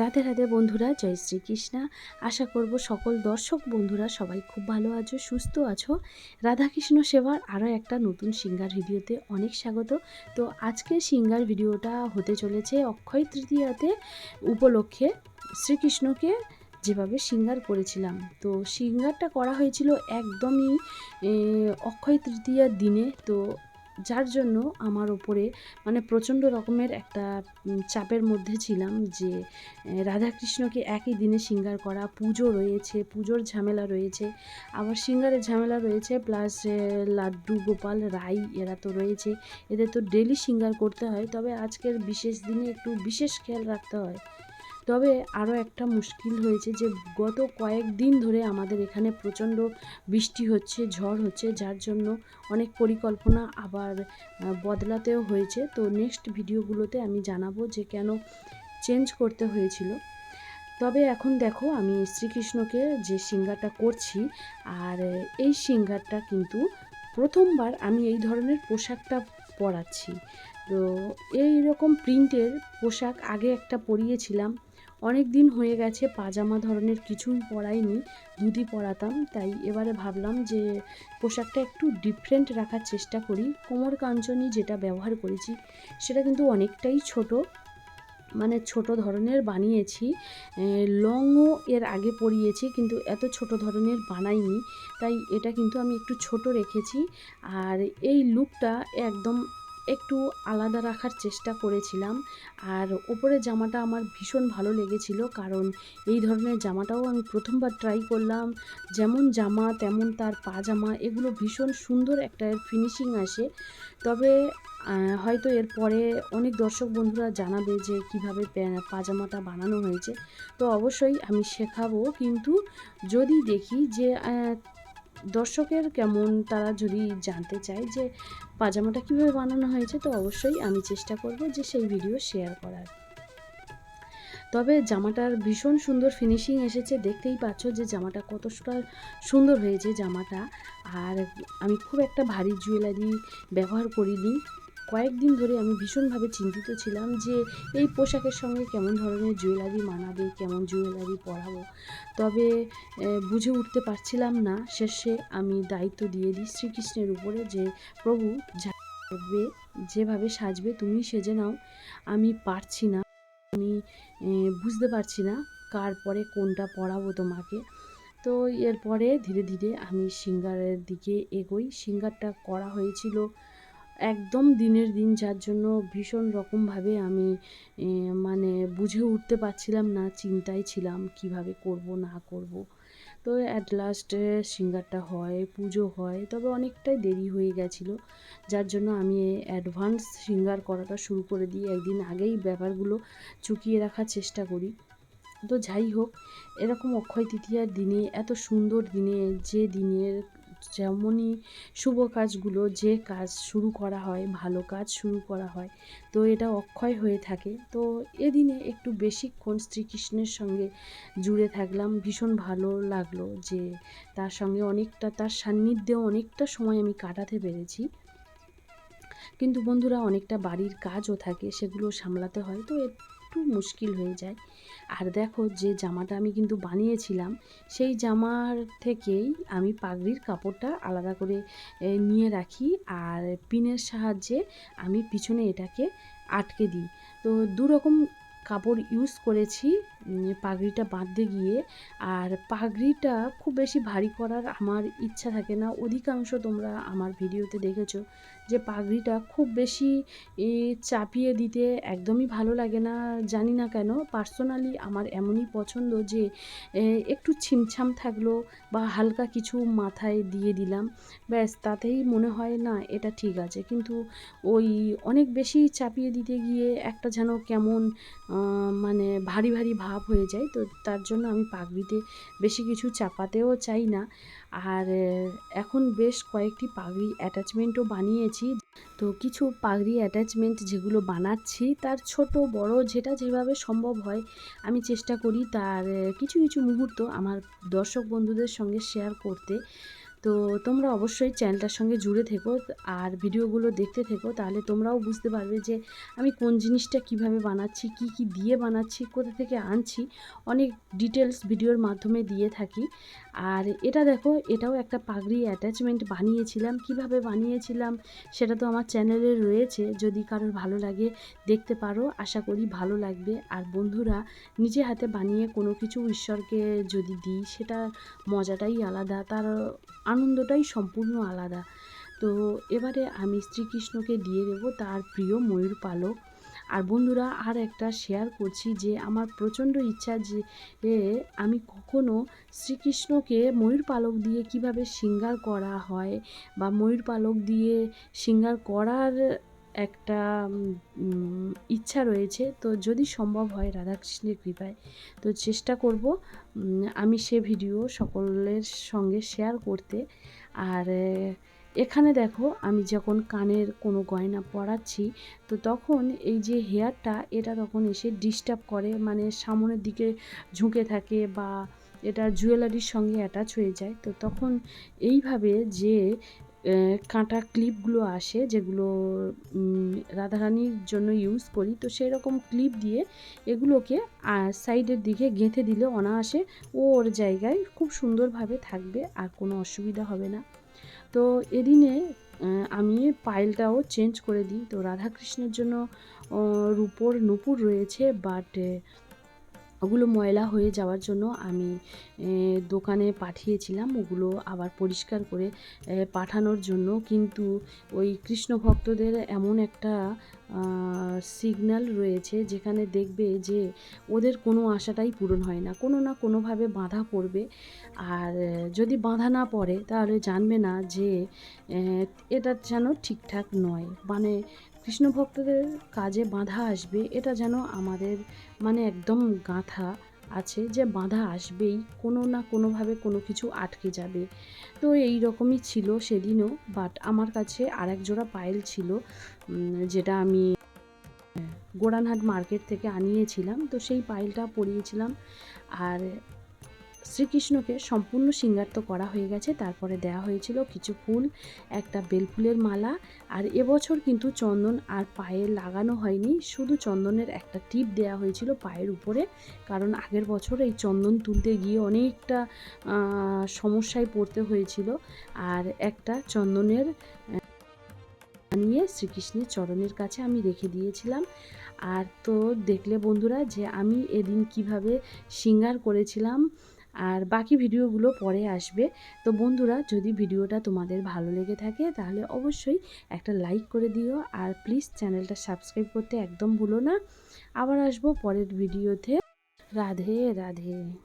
রাধে রাধে বন্ধুরা, জয় শ্রীকৃষ্ণা। আশা করব সকল দর্শক বন্ধুরা সবাই খুব ভালো আছো, সুস্থ আছো। রাধাকৃষ্ণ সেবার আরও একটা নতুন সিঙ্গার ভিডিওতে অনেক স্বাগত। তো আজকের সিঙ্গার ভিডিওটা হতে চলেছে অক্ষয় তৃতীয়াতে উপলক্ষে শ্রীকৃষ্ণকে যেভাবে সিঙ্গার করেছিলাম। তো সিঙ্গারটা করা হয়েছিল একদমই অক্ষয় তৃতীয়ার দিনে। তো যার জন্য আমার ওপরে মানে প্রচণ্ড রকমের একটা চাপের মধ্যে ছিলাম যে রাধাকৃষ্ণকে একই দিনে সিঙ্গার করা, পুজো রয়েছে, পুজোর ঝামেলা রয়েছে, আবার সিঙ্গারের ঝামেলা রয়েছে প্লাস লাড্ডু, গোপাল, রাই, এরা তো রয়েছে, এদের তো ডেলি সিঙ্গার করতে হয়, তবে আজকের বিশেষ দিনে একটু বিশেষ খেয়াল রাখতে হয়। তবে আরও একটা মুশকিল হয়েছে যে গত কয়েকদিন ধরে আমাদের এখানে প্রচণ্ড বৃষ্টি হচ্ছে, ঝড় হচ্ছে, যার জন্য অনেক পরিকল্পনা আবার বদলাতেও হয়েছে। তো নেক্সট ভিডিওগুলোতে আমি জানাব যে কেন চেঞ্জ করতে হয়েছিল। তবে এখন দেখো আমি শ্রীকৃষ্ণকে যে সিঙ্গারটা করছি, আর এই সিঙ্গারটা কিন্তু প্রথমবার আমি এই ধরনের পোশাকটা পরাচ্ছি। তো এই রকম প্রিন্টের পোশাক আগে একটা পরিয়েছিলাম অনেক দিন হয়ে গেছে পাজামা ধরনের কিছুই পরাইনি ধুতি পরাতাম, তাই এবারে ভাবলাম যে পোশাকটা একটু ডিফারেন্ট রাখার চেষ্টা করি। কোমর কাঞ্চনি যেটা ব্যবহার করেছি, সেটা কিন্তু অনেকটাই ছোট। মানে ছোট ধরনের বানিয়েছি লংও এর আগে পরিয়েছি, কিন্তু এত ছোট ধরনের বানাইনি, তাই এটা কিন্তু আমি একটু ছোট রেখেছি। আর এই লুকটা একদম একটু আলাদা রাখার চেষ্টা করেছিলাম। আর ওপরের জামাটা আমার ভীষণ ভালো লেগেছিল, কারণ এই ধরনের জামাটাও আমি প্রথমবার ট্রাই করলাম। যেমন জামা, তেমন তার পাজামা, এগুলো ভীষণ সুন্দর একটা ফিনিশিং আসে। তবে হয়তো এরপরে অনেক দর্শক বন্ধুরা জানাবে যে কীভাবে পাজামাটা বানানো হয়েছে। তো অবশ্যই আমি শেখাবো, কিন্তু যদি দেখি যে দর্শকের কেমন তারা যদি জানতে চায় যে পাজামাটা কীভাবে বানানো হয়েছে, তো অবশ্যই আমি চেষ্টা করব যে সেই ভিডিও শেয়ার করার। তবে জামাটার ভীষণ সুন্দর ফিনিশিং এসেছে। দেখতেই পাচ্ছ যে জামাটা কতটা সুন্দর হয়েছে জামাটা। আর আমি খুব একটা ভারী জুয়েলারি ব্যবহার করিনি। কয়েকদিন ধরে আমি ভীষণভাবে চিন্তিত ছিলাম যে এই পোশাকের সঙ্গে কেমন ধরনের জুয়েলারি মানাবে, কেমন জুয়েলারি পরাবো। তবে বুঝে উঠতে পারছিলাম না। শেষে আমি দায়িত্ব দিয়ে দিই শ্রীকৃষ্ণের উপরে যে, প্রভু যা করবে যেভাবে সাজবে তুমি সেজে নাও। আমি পারছি না। আমি বুঝতে পারছি না কার পরে কোনটা পরাবো তোমাকে। তো এরপরে ধীরে ধীরে আমি সিঙ্গারের দিকে এগোই। সিঙ্গারটা করা হয়েছিল একদম দিনের দিন, যার জন্য ভীষণ রকমভাবে আমি মানে বুঝে উঠতে পারছিলাম না, চিন্তায় ছিলাম কীভাবে করব, না করব। তো অ্যাট লাস্টে সিঙ্গারটা হয়, পুজো হয়, তবে অনেকটাই দেরি হয়ে গেছিল, যার জন্য আমি অ্যাডভান্স সিঙ্গার করাটা শুরু করে দিই। একদিন আগেই ব্যাপারগুলো চুকিয়ে রাখার চেষ্টা করি। তো যাই হোক, এরকম অক্ষয় তৃতীয়ার দিনে, এত সুন্দর দিনে, যে দিনের যেমনই শুভ কাজগুলো, যে কাজ শুরু করা হয়, ভালো কাজ শুরু করা হয়, তো এটা অক্ষয় হয়ে থাকে। তো এদিনে একটু বেশিক্ষণ শ্রীকৃষ্ণের সঙ্গে জুড়ে থাকলাম। ভীষণ ভালো লাগল যে তার সঙ্গে অনেকটা, তার সান্নিধ্যেও অনেকটা সময় আমি কাটাতে পেরেছি। কিন্তু বন্ধুরা, অনেকটা বাড়ির কাজও থাকে, সেগুলো সামলাতে হয়। তো একটু মুশকিল হয়ে যায়। আর দেখো যে জামাটা আমি কিন্তু বানিয়েছিলাম, সেই জামার থেকেই আমি পাগড়ির কাপড়টা আলাদা করে নিয়ে রাখি। আর পিনের সাহায্যে আমি পিছনে এটাকে আটকে দিই। তো দু রকম কাপড় ইউজ করেছি পাগড়িটা বাঁধতে গিয়ে। আর পাগড়িটা খুব বেশি ভারী করার আমার ইচ্ছা থাকে না। অধিকাংশ তোমরা আমার ভিডিওতে দেখেছ। যে পাগড়িটা খুব বেশি চাপিয়ে দিতে একদমই ভালো লাগে না, জানি না কেন। পার্সোনালি আমার এমনই পছন্দ যে একটু ছিমছাম থাকল বা হালকা কিছু মাথায় দিয়ে দিলাম। ব্যাস, তাতেই মনে হয় না এটা ঠিক আছে। কিন্তু ওই অনেক বেশি চাপিয়ে দিতে গিয়ে একটা যেন কেমন মানে ভারী ভারী ভাব হয়ে যায়। তো তার জন্য আমি পাগড়িতে বেশি কিছু চাপাতেও চাই না। আর এখন বেশ কয়েকটি পাগড়ি অ্যাটাচমেন্টও বানিয়েছি। তো কিছু পাগড়ি অ্যাটাচমেন্ট যেগুলো বানাচ্ছি, তার ছোট, বড় যেটা যেভাবে সম্ভব হয়, আমি চেষ্টা করি তার কিছু কিছু মুহূর্ত আমার দর্শক বন্ধুদের সঙ্গে শেয়ার করতে। তো তোমরা অবশ্যই চ্যানেলটার সঙ্গে জুড়ে থেকো আর ভিডিওগুলো দেখতে থেকো, তাহলে তোমরাও বুঝতে পারবে যে আমি কোন জিনিসটা কীভাবে বানাচ্ছি, কি কি দিয়ে বানাচ্ছি, কোথা থেকে আনছি। অনেক ডিটেলস ভিডিওর মাধ্যমে দিয়ে থাকি। আর এটা দেখো, এটাও একটা পাগড়ি অ্যাটাচমেন্ট বানিয়েছিলাম। কীভাবে বানিয়েছিলাম সেটা তো আমার চ্যানেলে রয়েছে। যদি কারোর ভালো লাগে দেখতে পারো, আশা করি ভালো লাগবে। আর বন্ধুরা, নিজে হাতে বানিয়ে কোনো কিছু ঈশ্বরকে যদি দিই সেটা মজাটাই আলাদা। তার আনন্দটাই সম্পূর্ণ আলাদা। তো এবারে আমি শ্রীকৃষ্ণকে দিয়ে দেব তার প্রিয় ময়ূর পালক। আর বন্ধুরা, আর একটা শেয়ার করছি যে, আমার প্রচণ্ড ইচ্ছা যে আমি কখনও শ্রীকৃষ্ণকে ময়ূর পালক দিয়ে কীভাবে শৃঙ্গার করা হয় বা ময়ূর পালক দিয়ে শৃঙ্গার করার একটা ইচ্ছা রয়েছে। তো যদি সম্ভব হয় রাধাকৃষ্ণের কৃপায়, তো চেষ্টা করব আমি সে ভিডিও সকলের সঙ্গে শেয়ার করতে। আর, এখানে দেখো, আমি যখন কানের কোনো গয়না পরাচ্ছি, তো তখন এই যে হেয়ারটা এটা তখন এসে ডিস্টার্ব করে মানে সামনের দিকে ঝুঁকে থাকে বা এটা জুয়েলারির সঙ্গে অ্যাটাচ হয়ে যায়। তো তখন এইভাবে যে কাঁটা ক্লিপগুলো আসে যেগুলো রাধারানীর জন্য ইউজ করি। তো সেই রকম ক্লিপ দিয়ে এগুলোকে সাইডের দিকে গেঁথে দিলে অনায়াসে ও ওর জায়গায় খুব সুন্দরভাবে থাকবে, আর কোনো অসুবিধা হবে না। তো এদিনে আমি পায়েলটাও চেঞ্জ করে দিই। তো রাধাকৃষ্ণের জন্য রূপোর নুপুর রয়েছে বাট ওগুলো ময়লা হয়ে যাওয়ার জন্য আমি দোকানে পাঠিয়েছিলাম। ওগুলো আবার পরিষ্কার করে পাঠানোর জন্য। কিন্তু ওই কৃষ্ণ ভক্তদের এমন একটা সিগন্যাল রয়েছে যেখানে দেখবে যে ওদের কোনো আশাটাই পূরণ হয় না। কোনো না কোনোভাবে বাধা পড়বে। আর যদি বাধা না পড়ে তাহলে জানবে না যে এটা যেন ঠিকঠাক নয়। মানে কৃষ্ণ ভক্তদের কাজে বাধা আসবে, এটা যেন আমাদের মানে একদম গাঁথা আছে যে বাধা আসবেই, কোনো না কোনোভাবে কোনো কিছু আটকে যাবে। তো এই রকমই ছিল সেদিনও বাট আমার কাছে আর এক জোড়া পায়েল ছিল যেটা আমি গোড়ানহাট মার্কেট থেকে আনিয়েছিলাম। তো সেই পায়েলটা পরিয়েছিলাম। আর শ্রীকৃষ্ণকে সম্পূর্ণ সিঙ্গার তো করা হয়ে গেছে, তারপরে দেওয়া হয়েছিল কিছু ফুল, একটা বেলফুলের মালা, আর এবছর কিন্তু চন্দন আর পায়ে লাগানো হয়নি, শুধু চন্দনের একটা টিপ দেওয়া হয়েছিল পায়ের উপরে, কারণ আগের বছর এই চন্দন তুলতে গিয়ে অনেকটা সমস্যায় পড়তে হয়েছিল, আর একটা চন্দনের নিয়ে শ্রীকৃষ্ণের চরণের কাছে আমি রেখে দিয়েছিলাম, আর তো দেখলে বন্ধুরা যে আমি এদিন কীভাবে সিঙ্গার করেছিলাম আর বাকি ভিডিওগুলো পরে আসবে। তো বন্ধুরা, যদি ভিডিওটা তোমাদের ভালো লেগে থাকে, তাহলে অবশ্যই একটা লাইক করে দিও আর প্লিজ চ্যানেলটা সাবস্ক্রাইব করতে একদম ভুলো না। আবার আসব পরের ভিডিওতে। রাধে রাধে।